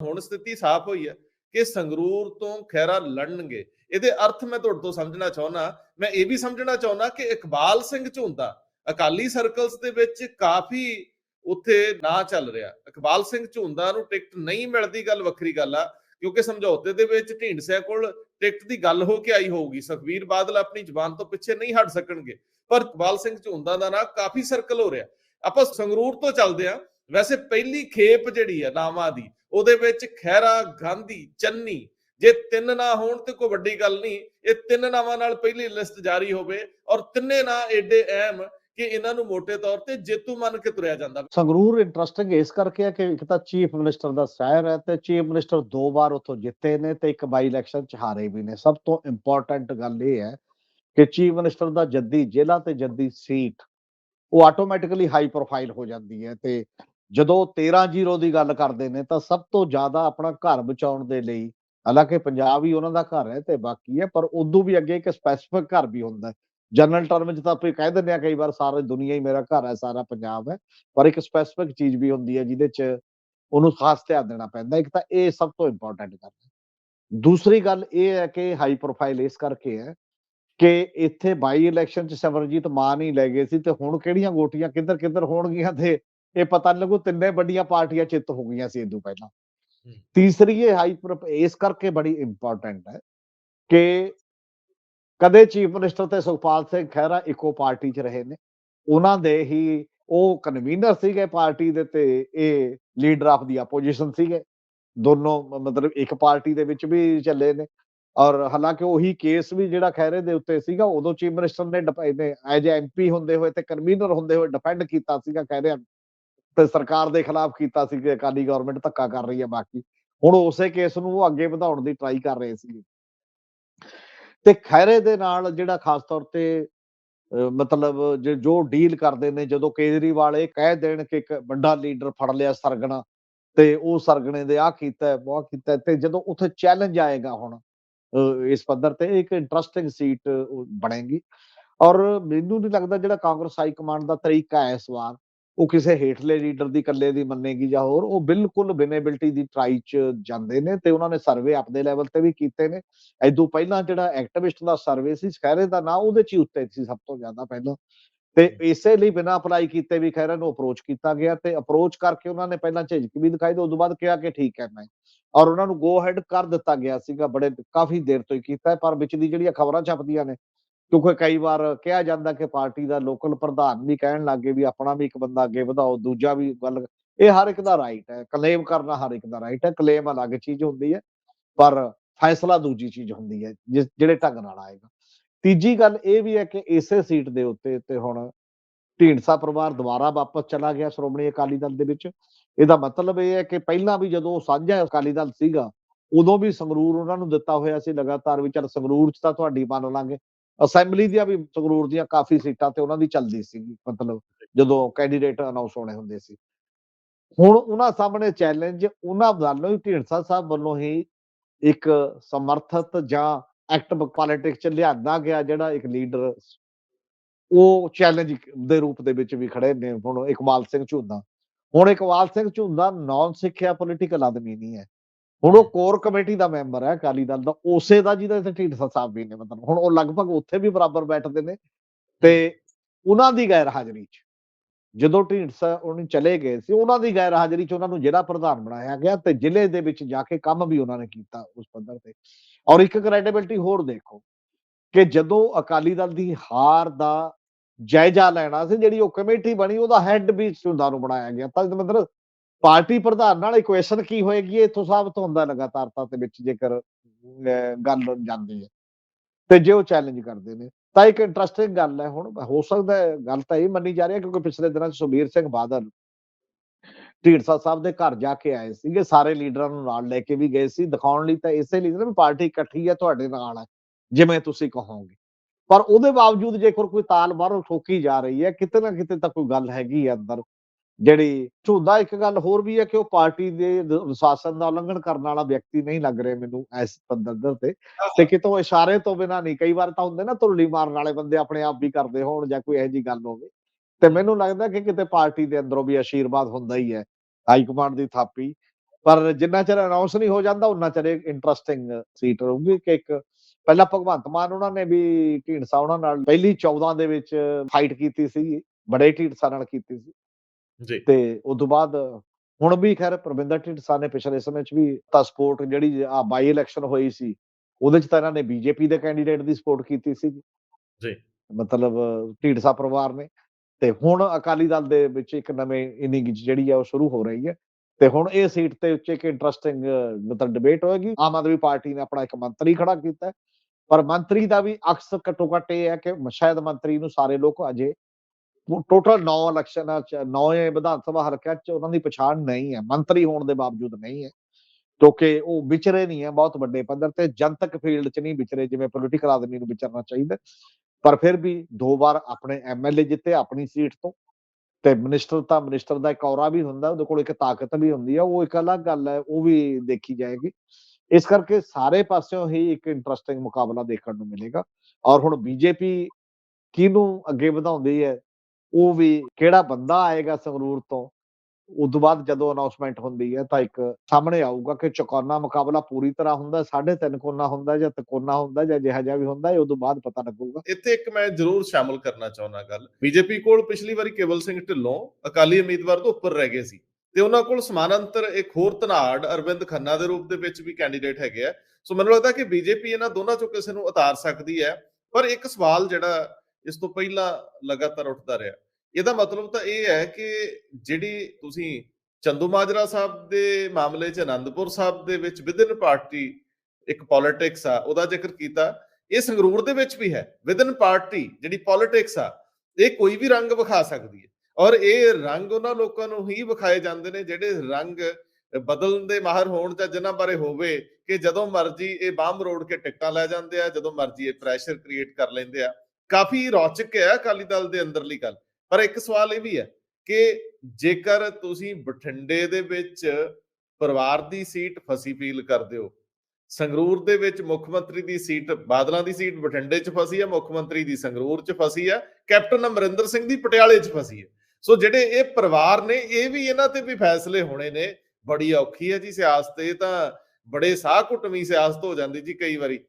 ਹੁਣ ਸਥਿਤੀ ਸਾਫ਼ ਹੋਈ ਹੈ ਕਿ ਸੰਗਰੂਰ ਤੋਂ ਖੈਰਾ ਲੜਨਗੇ। ਇਹਦੇ ਅਰਥ ਮੈਂ ਤੁਹਾਡੇ ਤੋਂ ਸਮਝਣਾ ਚਾਹੁੰਦਾ, ਮੈਂ ਇਹ ਵੀ ਸਮਝਣਾ ਚਾਹੁੰਦਾ ਕਿ ਇਕਬਾਲ ਸਿੰਘ ਝੁੰਦਾ, ਅਕਾਲੀ ਸਰਕਲਸ ਦੇ ਵਿੱਚ ਕਾਫੀ ਉੱਥੇ ਨਾ ਚੱਲ ਰਿਹਾ। ਇਕਬਾਲ ਸਿੰਘ ਝੁੰਦਾ ਨੂੰ ਟਿਕਟ ਨਹੀਂ ਮਿਲਦੀ ਗੱਲ ਵੱਖਰੀ ਗੱਲ ਆ, ਕਿਉਂਕਿ ਸਮਝੌਤੇ ਦੇ ਵਿੱਚ ਢੀਂਡਸਿਆਂ ਕੋਲ ਟਿਕਟ ਦੀ ਗੱਲ ਹੋ ਕੇ ਆਈ ਹੋਊਗੀ। ਸੁਖਵੀਰ ਬਾਦਲ ਆਪਣੀ ਜ਼ੁਬਾਨ ਤੋਂ ਪਿੱਛੇ ਨਹੀਂ ਹਟ ਸਕਣਗੇ, ਪਰ ਇਕਬਾਲ ਸਿੰਘ ਝੁੰਦਾ ਦਾ ਨਾਂ ਕਾਫੀ ਸਰਕਲ ਹੋ ਰਿਹਾ। ਆਪਾਂ ਸੰਗਰੂਰ ਤੋਂ ਚੱਲਦੇ ਆ ਵੈਸੇ ਪਹਿਲੀ ਖੇਪ ਜਿਹੜੀ ਹੈ ਨਾਵਾਂ ਦੀ ਉਹਦੇ ਵਿੱਚ ਖਹਿਰਾ, ਗਾਂਧੀ, ਚੰਨੀ, ਜੇ ਤਿੰਨ ਨਾ ਹੋਣ ਤੇ ਕੋਈ ਵੱਡੀ ਗੱਲ ਨਹੀਂ, ਇਹ ਤਿੰਨ ਨਾਵਾਂ ਨਾਲ ਪਹਿਲੀ ਲਿਸਟ ਜਾਰੀ ਹੋਵੇ ਔਰ ਤਿੰਨੇ ਨਾਂ ਏਡੇ ਅਹਿਮ ਕਿ ਇਹਨਾਂ ਨੂੰ ਮੋٹے ਤੌਰ ਤੇ ਜੇਤੂ ਮੰਨ ਕੇ ਤੁਰਿਆ ਜਾਂਦਾ। ਸੰਗਰੂਰ ਇੰਟਰਸਟਿੰਗ ਇਸ ਕਰਕੇ ਹੈ ਕਿ ਇੱਕ ਤਾਂ ਚੀਫ ਮਿਨਿਸਟਰ ਦਾ ਸ਼ਹਿਰ ਹੈ ਤੇ ਚੀਫ ਮਿਨਿਸਟਰ ਦੋ ਵਾਰ ਉੱਥੋਂ ਜਿੱਤੇ ਨੇ ਤੇ ਇੱਕ ਬਾਈ ਇਲੈਕਸ਼ਨ ਚ ਹਾਰੇ ਵੀ ਨੇ। ਸਭ ਤੋਂ ਇੰਪੋਰਟੈਂਟ ਗੱਲ ਇਹ ਹੈ ਕਿ ਚੀਫ ਮਿਨਿਸਟਰ ਦਾ ਜੱਦੀ ਜ਼ਿਲ੍ਹਾ ਤੇ ਜੱਦੀ ਸੀਟ ਉਹ ਆਟੋਮੈਟਿਕਲੀ ਹਾਈ ਪ੍ਰੋਫਾਈਲ ਹੋ ਜਾਂਦੀ ਹੈ ਤੇ ਜਦੋਂ 13-0 ਦੀ ਗੱਲ ਕਰਦੇ ਨੇ ਤਾਂ ਸਭ ਤੋਂ ਜ਼ਿਆਦਾ ਆਪਣਾ ਘਰ ਬਚਾਉਣ ਦੇ ਲਈ, ਹਾਲਾਂਕਿ ਪੰਜਾਬ ਹੀ ਉਹਨਾਂ ਦਾ ਘਰ ਹੈ ਤੇ ਬਾਕੀ ਹੈ, ਪਰ ਉਦੋਂ ਵੀ ਅੱਗੇ ਇੱਕ ਸਪੈਸੀਫਿਕ ਘਰ ਵੀ ਹੁੰਦਾ ਹੈ। ਜਨਰਲ ਟਰਮ ਵਿੱਚ ਤਾਂ ਆਪਾਂ ਕਹਿ ਦਿੰਦੇ ਆ ਕਈ ਵਾਰ ਸਾਰੀ ਦੁਨੀਆ ਹੀ ਮੇਰਾ ਘਰ ਹੈ, ਸਾਰਾ ਪੰਜਾਬ ਹੈ, ਪਰ ਇੱਕ ਸਪੈਸੀਫਿਕ ਚੀਜ਼ ਵੀ ਹੁੰਦੀ ਹੈ ਜਿਹਦੇ ਚ ਉਹਨੂੰ ਖਾਸ ਧਿਆਨ ਦੇਣਾ ਪੈਂਦਾ ਇੱਕ ਤਾਂ ਇਹ ਸਭ ਤੋਂ ਇੰਪੋਰਟੈਂਟ ਗੱਲ ਹੈ। ਦੂਸਰੀ ਗੱਲ ਇਹ ਹੈ ਕਿ ਹਾਈ ਪ੍ਰੋਫਾਈਲ ਇਸ ਕਰਕੇ ਹੈ ਕਿ ਇੱਥੇ ਬਾਈ ਇਲੈਕਸ਼ਨ ਚ ਸਿਮਰਜੀਤ ਮਾਨ ਹੀ ਲੈ ਗਏ ਸੀ ਤੇ ਹੁਣ ਕਿਹੜੀਆਂ ਗੋਟੀਆਂ ਕਿੱਧਰ ਕਿੱਧਰ ਹੋਣਗੀਆਂ ਤੇ ਇਹ ਪਤਾ ਨੀ ਲੱਗੂ ਤਿੰਨੇ ਵੱਡੀਆਂ ਪਾਰਟੀਆਂ ਚਿੱਤ ਹੋ ਗਈਆਂ ਸੀ ਇਦੋਂ ਪਹਿਲਾਂ। ਤੀਸਰੀ ਇਹ ਹਾਈ ਇਸ ਕਰਕੇ ਬੜੀ ਇੰਪੋਰਟੈਂਟ ਹੈ ਕਿ ਕਦੇ ਚੀਫ ਮਿਨਿਸਟਰ ਤੇ ਸੁਖਪਾਲ ਸਿੰਘ ਖਹਿਰਾ ਇੱਕੋ ਪਾਰਟੀ 'ਚ ਰਹੇ ਨੇ। ਉਹਨਾਂ ਦੇ ਹੀ ਉਹ ਕਨਵੀਨਰ ਸੀਗੇ ਪਾਰਟੀ ਦੇ ਤੇ ਇਹ ਲੀਡਰ ਆਫ ਦੀ ਆਪੋਜੀਸ਼ਨ ਸੀਗੇ। ਦੋਨੋਂ ਮਤਲਬ ਇੱਕ ਪਾਰਟੀ ਦੇ ਵਿੱਚ ਵੀ ਚੱਲੇ ਨੇ। ਔਰ ਹਾਲਾਂਕਿ ਉਹੀ ਕੇਸ ਵੀ ਜਿਹੜਾ ਖਹਿਰੇ ਦੇ ਉੱਤੇ ਸੀਗਾ ਉਦੋਂ ਚੀਫ ਮਿਨਿਸਟਰ ਨੇ ਐਜ ਐਮਪੀ ਹੁੰਦੇ ਹੋਏ ਤੇ ਕਨਵੀਨਰ ਹੁੰਦੇ ਹੋਏ ਡਿਪੈਂਡ ਕੀਤਾ ਸੀਗਾ ਖਹਿਰੇ ਤੇ ਸਰਕਾਰ ਦੇ ਖਿਲਾਫ ਕੀਤਾ ਸੀ ਕਿ ਅਕਾਲੀ ਗਵਰਨਮੈਂਟ ਧੱਕਾ ਕਰ ਰਹੀ ਹੈ ਬਾਕੀ। ਹੁਣ ਉਸੇ ਕੇਸ ਨੂੰ ਉਹ ਅੱਗੇ ਵਧਾਉਣ ਦੀ ਟਰਾਈ ਕਰ ਰਹੇ ਸੀ ਤੇ ਖੈਰੇ ਦੇ ਨਾਲ ਜਿਹੜਾ ਖਾਸ ਤੌਰ ਤੇ ਮਤਲਬ ਜੋ ਡੀਲ ਕਰਦੇ ਨੇ ਜਦੋਂ ਕੇਜਰੀਵਾਲ ਇਹ ਕਹਿ ਦੇਣ ਕਿ ਇੱਕ ਵੱਡਾ ਲੀਡਰ ਫੜ ਲਿਆ ਸਰਗਣਾ ਤੇ ਉਹ ਸਰਗਣੇ ਦੇ ਆ ਕੀਤਾ ਹੈ, ਆਹ ਕੀਤਾ ਤੇ ਜਦੋਂ ਉੱਥੇ ਚੈਲੰਜ ਆਏਗਾ ਹੁਣ ਇਸ ਪੱਧਰ ਤੇ ਇੱਕ ਇੰਟਰਸਟਿੰਗ ਸੀਟ ਬਣੇਗੀ। ਔਰ ਮੈਨੂੰ ਨਹੀਂ ਲੱਗਦਾ ਜਿਹੜਾ ਕਾਂਗਰਸ ਹਾਈ ਕਮਾਂਡ ਦਾ ਤਰੀਕਾ ਹੈ ਇਸ ਵਾਰ ਉਹ ਕਿਸੇ ਹੇਠਲੇ ਲੀਡਰ ਦੀ ਇਕੱਲੇ ਦੀ ਮੰਨੇਗੀ ਜਾਂ ਹੋਰ, ਉਹ ਬਿਲਕੁਲ ਵਿਨੇਬਿਲਟੀ ਦੀ ਟਰਾਈ ਚ ਜਾਂਦੇ ਨੇ ਤੇ ਉਹਨਾਂ ਨੇ ਸਰਵੇ ਆਪਦੇ ਲੈਵਲ ਤੇ ਵੀ ਕੀਤੇ ਨੇ। ਐਦੋਂ ਪਹਿਲਾਂ ਜਿਹੜਾ ਐਕਟਿਵਿਸਟ ਦਾ ਸਰਵੇ ਸੀ ਖੈਰੇ ਦਾ ਨਾਂ ਉਹਦੇ ਚ ਹੀ ਉੱਤੇ ਸੀ ਸਭ ਤੋਂ ਜ਼ਿਆਦਾ ਪਹਿਲਾਂ। ਤੇ ਇਸੇ ਲਈ ਬਿਨਾਂ ਅਪਲਾਈ ਕੀਤੇ ਵੀ ਖੈਰੇ ਨੂੰ ਅਪਰੋਚ ਕੀਤਾ ਗਿਆ ਤੇ ਅਪਰੋਚ ਕਰਕੇ ਉਹਨਾਂ ਨੇ ਪਹਿਲਾਂ ਝਿਜਕ ਵੀ ਦਿਖਾਈ ਤੇ ਉਸ ਤੋਂ ਬਾਅਦ ਕਿਹਾ ਕਿ ਠੀਕ ਹੈ ਮੈਂ। ਔਰ ਉਹਨਾਂ ਨੂੰ ਗੋ ਹੈਡ ਕਰ ਦਿੱਤਾ ਗਿਆ ਸੀਗਾ, ਬੜੇ ਕਾਫੀ ਦੇਰ ਤੋਂ ਹੀ ਕੀਤਾ ਪਰ ਵਿੱਚ ਦੀ ਜਿਹੜੀਆਂ ਖਬਰਾਂ ਛਪਦੀਆਂ ਨੇ ਕਿਉਂਕਿ ਕਈ ਵਾਰ ਕਿਹਾ ਜਾਂਦਾ ਕਿ ਪਾਰਟੀ ਦਾ ਲੋਕਲ ਪ੍ਰਧਾਨ ਵੀ ਕਹਿਣ ਲੱਗੇ ਵੀ ਆਪਣਾ ਵੀ ਇੱਕ ਬੰਦਾ ਅੱਗੇ ਵਧਾਓ, ਦੂਜਾ ਵੀ ਗੱਲ ਇਹ ਹਰ ਇੱਕ ਦਾ ਰਾਈਟ ਹੈ ਕਲੇਮ ਕਰਨਾ ਹਰ ਇੱਕ ਦਾ ਰਾਈਟ ਹੈ ਕਲੇਮ ਅਲੱਗ ਚੀਜ਼ ਹੁੰਦੀ ਹੈ, ਪਰ ਫੈਸਲਾ ਦੂਜੀ ਚੀਜ਼ ਹੁੰਦੀ ਹੈ, ਜਿਸ, ਜਿਹੜੇ ਢੰਗ ਨਾਲ ਆਏਗਾ। ਤੀਜੀ ਗੱਲ ਇਹ ਵੀ ਹੈ ਕਿ ਇਸੇ ਸੀਟ ਦੇ ਉੱਤੇ, ਤੇ ਹੁਣ ਢੀਂਡਸਾ ਪਰਿਵਾਰ ਦੁਬਾਰਾ ਵਾਪਸ ਚਲਾ ਗਿਆ ਸ਼੍ਰੋਮਣੀ ਅਕਾਲੀ ਦਲ ਦੇ ਵਿੱਚ। ਇਹਦਾ ਮਤਲਬ ਇਹ ਹੈ ਕਿ ਪਹਿਲਾਂ ਵੀ ਜਦੋਂ ਸਾਂਝਾ ਅਕਾਲੀ ਦਲ ਸੀਗਾ, ਉਦੋਂ ਵੀ ਸੰਗਰੂਰ ਉਹਨਾਂ ਨੂੰ ਦਿੱਤਾ ਹੋਇਆ ਸੀ ਲਗਾਤਾਰ ਵੀ, ਚੱਲ ਸੰਗਰੂਰ ਚ ਤਾਂ ਤੁਹਾਡੀ ਮੰਨ ਲਾਂਗੇ। ਅਸੈਂਬਲੀ ਦੀਆਂ ਵੀ ਸੰਗਰੂਰ ਦੀਆਂ ਕਾਫੀ ਸੀਟਾਂ ਤੇ ਉਹਨਾਂ ਦੀ ਚੱਲਦੀ ਸੀ ਮਤਲਬ ਜਦੋਂ ਕੈਂਡੀਡੇਟ ਅਨਾਉਂਸ ਹੋਣੇ ਹੁੰਦੇ ਸੀ। ਹੁਣ ਉਹਨਾਂ ਸਾਹਮਣੇ ਚੈਲੰਜ ਉਹਨਾਂ ਵੱਲੋਂ ਹੀ ਢੀਂਡਸਾ ਸਾਹਿਬ ਵੱਲੋਂ ਹੀ ਇੱਕ ਸਮਰਥਤ ਜਾਂ ਐਕਟਿਵ ਪੋਲਿਟਿਕਸ ਚ ਲਿਆਂਦਾ ਗਿਆ ਜਿਹੜਾ ਇੱਕ ਲੀਡਰ ਉਹ ਚੈਲੰਜ ਦੇ ਰੂਪ ਦੇ ਵਿੱਚ ਵੀ ਖੜੇ ਨੇ, ਹੁਣ ਇਕਬਾਲ ਸਿੰਘ ਝੁੰਦਾ। ਹੁਣ ਇਕਬਾਲ ਸਿੰਘ ਝੁੰਦਾ ਨਾਨ ਸਿੱਖਿਆ ਪੋਲੀਟੀਕਲ ਆਦਮੀ ਨਹੀਂ ਹੈ। ਹੁਣ ਉਹ ਕੋਰ ਕਮੇਟੀ ਦਾ ਮੈਂਬਰ ਹੈ ਅਕਾਲੀ ਦਲ ਦਾ, ਉਸੇ ਦਾ ਜਿਹਦਾ ਇੱਥੇ ਢੀਂਡਸਾ ਸਾਹਿਬ ਵੀ ਨੇ ਮਤਲਬ। ਹੁਣ ਉਹ ਲਗਭਗ ਉੱਥੇ ਵੀ ਬਰਾਬਰ ਬੈਠਦੇ ਨੇ ਤੇ ਉਹਨਾਂ ਦੀ ਗੈਰ ਹਾਜ਼ਰੀ 'ਚ ਜਦੋਂ ਢੀਂਡਸਾ ਉਹਨੂੰ ਚਲੇ ਗਏ ਸੀ, ਉਹਨਾਂ ਦੀ ਗੈਰ ਹਾਜ਼ਰੀ 'ਚ ਉਹਨਾਂ ਨੂੰ ਜ਼ਿਲ੍ਹਾ ਪ੍ਰਧਾਨ ਬਣਾਇਆ ਗਿਆ ਤੇ ਜ਼ਿਲ੍ਹੇ ਦੇ ਵਿੱਚ ਜਾ ਕੇ ਕੰਮ ਵੀ ਉਹਨਾਂ ਨੇ ਕੀਤਾ ਉਸ ਪੱਧਰ ਤੇ। ਔਰ ਇੱਕ ਕ੍ਰੈਡੀਬਿਲਟੀ ਹੋਰ ਦੇਖੋ ਕਿ ਜਦੋਂ ਅਕਾਲੀ ਦਲ ਦੀ ਹਾਰ ਦਾ ਜਾਇਜ਼ਾ ਲੈਣਾ ਸੀ, ਜਿਹੜੀ ਉਹ ਕਮੇਟੀ ਬਣੀ, ਉਹਦਾ ਹੈੱਡ ਵੀ ਝੁੰਦਾ ਨੂੰ ਬਣਾਇਆ ਗਿਆ। ਤਾਂ ਮਤਲਬ ਪਾਰਟੀ ਪ੍ਰਧਾਨ ਨਾਲ ਇਕੁਏਸ਼ਨ ਕੀ ਹੋਏਗੀ? ਇਹ ਇੱਥੋਂ ਸਾਬਤ ਹੁੰਦਾ ਲਗਾਤਾਰਤਾ ਦੇ ਵਿੱਚ ਜੇਕਰ ਗੱਲ ਜਾਂਦੀ ਹੈ। ਤੇ ਜੇ ਉਹ ਚੈਲੰਜ ਕਰਦੇ ਨੇ, ਤਾਂ ਇੱਕ ਇੰਟਰਸਟਿੰਗ ਗੱਲ ਹੈ ਹੁਣ, ਹੋ ਸਕਦਾ ਹੈ ਗੱਲ ਤਾਂ ਇਹ ਮੰਨੀ ਜਾ ਰਹੀ ਹੈ ਕਿਉਂਕਿ ਪਿਛਲੇ ਦਿਨਾਂ 'ਚ ਸੁਬੀਰ ਸਿੰਘ ਬਾਦਲ ਢੀਂਡਸਾ ਸਾਹਿਬ ਦੇ ਘਰ ਜਾ ਕੇ ਆਏ ਸੀਗੇ, ਸਾਰੇ ਲੀਡਰਾਂ ਨੂੰ ਨਾਲ ਲੈ ਕੇ ਵੀ ਗਏ ਸੀ। ਦਿਖਾਉਣ ਲਈ ਤਾਂ ਇਸੇ ਲਈ ਨਾ ਵੀ ਪਾਰਟੀ ਇਕੱਠੀ ਹੈ, ਤੁਹਾਡੇ ਨਾਲ ਹੈ, ਜਿਵੇਂ ਤੁਸੀਂ ਕਹੋਗੇ। ਪਰ ਉਹਦੇ ਬਾਵਜੂਦ ਜੇਕਰ ਕੋਈ ਤਾਲ ਬਾਹਰੋਂ ਠੋਕੀ ਜਾ ਰਹੀ ਹੈ, ਕਿਤੇ ਨਾ ਕਿਤੇ ਤਾਂ ਕੋਈ ਗੱਲ ਹੈਗੀ ਹੈ ਅੰਦਰ। ਜਿਹੜੀ ਝੂਦਾ ਇੱਕ ਗੱਲ ਹੋਰ ਵੀ ਹੈ ਕਿ ਉਹ ਪਾਰਟੀ ਦੇ ਅਨੁਸ਼ਾਸਨ ਦਾ ਉਲੰਘਣ ਕਰਨ ਵਾਲਾ ਵਿਅਕਤੀ ਨਹੀਂ ਲੱਗ ਰਿਹਾ ਮੈਨੂੰ ਇਸ ਪੱਧਰ ਤੇ। ਤੇ ਕਿਤੋਂ ਇਸ਼ਾਰੇ ਤੋਂ ਬਿਨਾ ਨਹੀਂ ਕਈ ਵਾਰ ਤਾਂ ਹੁੰਦੇ ਨਾ ਤੁਰਲੀ ਮਾਰਨ ਵਾਲੇ ਬੰਦੇ ਆਪਣੇ ਆਪ ਵੀ ਕਰਦੇ ਹੋਣ ਜਾਂ ਕੋਈ ਇਹੋ ਜੀ ਗੱਲ ਹੋਵੇ। ਤੇ ਮੈਨੂੰ ਲੱਗਦਾ ਕਿ ਕਿਤੇ ਪਾਰਟੀ ਦੇ ਅੰਦਰੋਂ ਵੀ ਆਸ਼ੀਰਵਾਦ ਹੁੰਦਾ ਹੀ ਹੈ ਹਾਈ ਕਮਾਂਡ ਦੀ ਥਾਪੀ। ਪਰ ਜਿੰਨਾ ਚਿਰ ਅਨਾਉਂਸ ਨਹੀਂ ਹੋ ਜਾਂਦਾ ਉਹਨਾਂ ਚਿਰ ਇੰਟਰਸਟਿੰਗ ਸੀਟ ਰਹੂਗੀ ਕਿ ਇੱਕ ਪਹਿਲਾਂ ਭਗਵੰਤ ਮਾਨ ਉਹਨਾਂ ਨੇ ਵੀ ਢੀਂਡਸਾ ਉਹਨਾਂ ਨਾਲ ਪਹਿਲੀ 14 ਦੇ ਵਿੱਚ ਫਾਈਟ ਕੀਤੀ ਸੀ ਬੜੇ ਢੀਂਡਸਾ ਨਾਲ ਕੀਤੀ ਸੀ। ਜੀ। ਤੇ ਉਸ ਤੋਂ ਬਾਅਦ ਹੁਣ ਵੀ ਖੈਰ ਪ੍ਰਵਿੰਦਰ ਢੀਂਡਸਾ ਨੇ ਪਿਛਲੇ ਸਮੇਂ 'ਚ ਵੀ ਤਾਂ ਸਪੋਰਟ ਜਿਹੜੀ ਆ ਬਾਈ ਇਲੈਕਸ਼ਨ ਹੋਈ ਸੀ ਉਹਦੇ 'ਚ ਤਾਂ ਇਹਨਾਂ ਨੇ ਬੀਜੇਪੀ ਦੇ ਕੈਂਡੀਡੇਟ ਦੀ ਸਪੋਰਟ ਕੀਤੀ ਸੀ। ਜੀ। ਮਤਲਬ ਢੀਂਡਸਾ ਪਰਿਵਾਰ ਨੇ। ਤੇ ਹੁਣ ਅਕਾਲੀ ਦਲ ਦੇ ਵਿੱਚ ਇੱਕ ਨਵੇਂ ਇਨਿੰਗ ਜਿਹੜੀ ਆ ਉਹ ਸ਼ੁਰੂ ਹੋ ਰਹੀ ਹੈ। ਤੇ ਹੁਣ ਇਹ ਸੀਟ ਤੇ ਉੱਚ ਇੱਕ ਇੰਟਰਸਟਿੰਗ ਮਤਲਬ ਡਿਬੇਟ ਹੋਏਗੀ। ਆਮ ਆਦਮੀ ਪਾਰਟੀ ਨੇ ਆਪਣਾ ਇੱਕ ਮੰਤਰੀ ਖੜਾ ਕੀਤਾ। ਪਰ ਮੰਤਰੀ ਦਾ ਵੀ ਅਕਸ ਘੱਟੋ ਘੱਟ ਇਹ ਹੈ ਕਿ ਸ਼ਾਇਦ ਮੰਤਰੀ ਨੂੰ ਸਾਰੇ ਲੋਕ ਅਜੇ ਟੋਟਲ 9 ਇਲੈਕਸ਼ਨਾਂ ਚ 9 ਵਿਧਾਨ ਸਭਾ ਹਲਕਿਆਂ ਚ ਉਹਨਾਂ ਦੀ ਪਛਾਣ ਨਹੀਂ ਹੈ, ਮੰਤਰੀ ਹੋਣ ਦੇ ਬਾਵਜੂਦ ਨਹੀਂ ਹੈ, ਕਿਉਂਕਿ ਉਹ ਵਿਚਰੇ ਨਹੀਂ ਹੈ, ਬਹੁਤ ਵੱਡੇ ਪੱਧਰ ਤੇ ਜਨਤਕ ਫੀਲਡ ਚ ਨਹੀਂ ਵਿਚਰੇ, ਜਿਵੇਂ ਪੋਲੀਟੀਕਲ ਆਦਮੀ ਨੂੰ ਵਿਚਰਨਾ ਚਾਹੀਦਾ ਪਰ ਫਿਰ ਵੀ ਦੋ ਵਾਰ ਆਪਣੇ ਐਮਐਲਏ ਜਿੱਤੇ, ਆਪਣੀ ਸੀਟ ਤੋਂ, ਤੇ ਮਿਨਿਸਟਰ ਤਾਂ ਮਿਨਿਸਟਰ ਦਾ ਇੱਕ ਔਰਾ ਵੀ ਹੁੰਦਾ, ਉਹਦੇ ਕੋਲ ਇੱਕ ਤਾਕਤ ਵੀ ਹੁੰਦੀ ਆ, ਉਹ ਇੱਕ ਅਲੱਗ ਗੱਲ ਹੈ, ਉਹ ਵੀ ਦੇਖੀ ਜਾਏਗੀ, ਇਸ ਕਰਕੇ ਸਾਰੇ ਪਾਸਿਓਂ ਹੀ ਇੱਕ ਇੰਟਰਸਟਿੰਗ ਮੁਕਾਬਲਾ ਦੇਖਣ ਨੂੰ ਮਿਲੇਗਾ, ਔਰ ਹੁਣ ਬੀਜੇਪੀ ਕਿਹਨੂੰ ਅੱਗੇ ਵਧਾਉਂਦੀ ਹੈ ਉਹ ਵੀ ਕਿਹੜਾ ਬੰਦਾ ਆਏਗਾ ਸੰਗਰੂਰ ਤੋਂ? ਉਸ ਤੋਂ ਬਾਅਦ ਜਦੋਂ ਅਨਾਉਂਸਮੈਂਟ ਹੁੰਦੀ ਹੈ ਤਾਂ ਇੱਕ ਸਾਹਮਣੇ ਆਊਗਾ ਕਿ ਚੌਕਾਨਾ ਮੁਕਾਬਲਾ ਪੂਰੀ ਤਰ੍ਹਾਂ ਹੁੰਦਾ, ਸਾਢੇ ਤਿੰਨ ਕੋਨਾ ਹੁੰਦਾ ਜਾਂ ਤਿਕੋਨਾ ਹੁੰਦਾ ਜਾਂ ਜਿਹਾ ਜਿਹਾ ਵੀ ਹੁੰਦਾ, ਇਹ ਉਸ ਤੋਂ ਬਾਅਦ ਪਤਾ ਲੱਗੂਗਾ। ਇੱਥੇ ਇੱਕ ਮੈਂ ਜ਼ਰੂਰ ਸ਼ਾਮਲ ਕਰਨਾ ਚਾਹੁੰਦਾ ਗੱਲ। ਬੀਜੇਪੀ ਕੋਲ ਪਿਛਲੀ ਵਾਰੀ ਕੇਵਲ ਸਿੰਘ ਢਿੱਲੋਂ ਅਕਾਲੀ ਉਮੀਦਵਾਰ ਤੋਂ ਉੱਪਰ ਰਹਿ ਗਏ ਸੀ ਤੇ ਉਹਨਾਂ ਕੋਲ ਸਮਾਨਾਂਤਰ ਇੱਕ ਹੋਰ ਧਨਾੜ ਅਰਵਿੰਦ ਖੰਨਾ ਦੇ ਰੂਪ ਦੇ ਵਿੱਚ ਵੀ ਕੈਂਡੀਡੇਟ ਹੈਗੇ ਆ। ਸੋ ਮੈਨੂੰ ਲੱਗਦਾ ਕਿ ਬੀਜੇਪੀ ਇਹਨਾਂ ਦੋਨਾਂ ਚੋਂ ਕਿਸੇ ਨੂੰ ਉਤਾਰ ਸਕਦੀ ਹੈ। ਪਰ ਇੱਕ ਸਵਾਲ ਜਿਹੜਾ ਇਸ ਤੋਂ ਪਹਿਲਾਂ ਲਗਾਤਾਰ ਉੱਠਦਾ ਰਿਹਾ। ਇਹਦਾ ਮਤਲਬ ਤਾਂ ਇਹ ਹੈ ਕਿ ਜਿਹੜੀ ਤੁਸੀਂ ਚੰਦੂ ਮਾਜਰਾ ਸਾਹਿਬ ਦੇ ਮਾਮਲੇ 'ਚ ਆਨੰਦਪੁਰ ਸਾਹਿਬ ਦੇ ਵਿੱਚ ਵਿਦਨ ਪਾਰਟੀ ਇੱਕ ਪੋਲਿਟਿਕਸ ਆ, ਉਹਦਾ ਜ਼ਿਕਰ ਕੀਤਾ। ਇਹ ਸੰਗਰੂਰ ਦੇ ਵਿੱਚ ਵੀ ਹੈ। ਵਿਦਨ ਪਾਰਟੀ ਜਿਹੜੀ ਪੋਲਿਟਿਕਸ ਆ, ਇਹ ਕੋਈ ਵੀ ਰੰਗ ਵਿਖਾ ਸਕਦੀ ਹੈ। ਔਰ ਇਹ ਰੰਗ ਉਹਨਾਂ ਲੋਕਾਂ ਨੂੰ ਹੀ ਵਿਖਾਏ ਜਾਂਦੇ ਨੇ, ਜਿਹੜੇ ਰੰਗ ਬਦਲਣ ਦੇ ਮਾਹਰ ਹੋਣ ਜਾਂ ਜਿਨ੍ਹਾਂ ਬਾਰੇ ਹੋਵੇ ਕਿ ਜਦੋਂ ਮਰਜ਼ੀ ਇਹ ਬਾਹਮ ਰੋੜ ਕੇ ਟਿਕਟਾਂ ਲੈ ਜਾਂਦੇ ਆ, ਜਦੋਂ ਮਰਜ਼ੀ ਇਹ ਪ੍ਰੈਸ਼ਰ ਕ੍ਰੀਏਟ ਕਰ ਲੈਂਦੇ ਆ। ਕਾਫੀ ਰੌਚਕ ਹੈ ਅਕਾਲੀ ਦਲ ਦੇ ਅੰਦਰਲੀ ਗੱਲ, ਪਰ ਇੱਕ ਸਵਾਲ ਇਹ ਵੀ ਹੈ ਕਿ ਜੇਕਰ ਤੁਸੀਂ ਬਠਿੰਡੇ ਦੇ ਵਿੱਚ ਪਰਿਵਾਰ ਦੀ ਸੀਟ ਫਸੀ ਫੀਲ ਕਰਦੇ ਹੋ, ਸੰਗਰੂਰ ਦੇ ਵਿੱਚ ਮੁੱਖ ਮੰਤਰੀ ਦੀ ਸੀਟ, ਬਾਦਲਾਂ ਦੀ ਸੀਟ ਬਠਿੰਡੇ 'ਚ ਫਸੀ ਹੈ, ਮੁੱਖ ਮੰਤਰੀ ਦੀ ਸੰਗਰੂਰ 'ਚ ਫਸੀ ਹੈ, ਕੈਪਟਨ ਅਮਰਿੰਦਰ ਸਿੰਘ ਦੀ ਪਟਿਆਲੇ 'ਚ ਫਸੀ ਹੈ। ਸੋ ਜਿਹੜੇ ਇਹ ਪਰਿਵਾਰ ਨੇ, ਇਹ ਵੀ ਇਹਨਾਂ ਤੇ ਵੀ ਫੈਸਲੇ ਹੋਣੇ ਨੇ, ਬੜੀ ਔਖੀ ਹੈ ਜੀ ਸਿਆਸਤ, ਇਹ ਤਾਂ ਬੜੇ ਸਾਹ ਘੁੱਟਵੀਂ ਸਿਆਸਤ ਹੋ ਜਾਂਦੀ ਜੀ ਕਈ ਵਾਰੀ।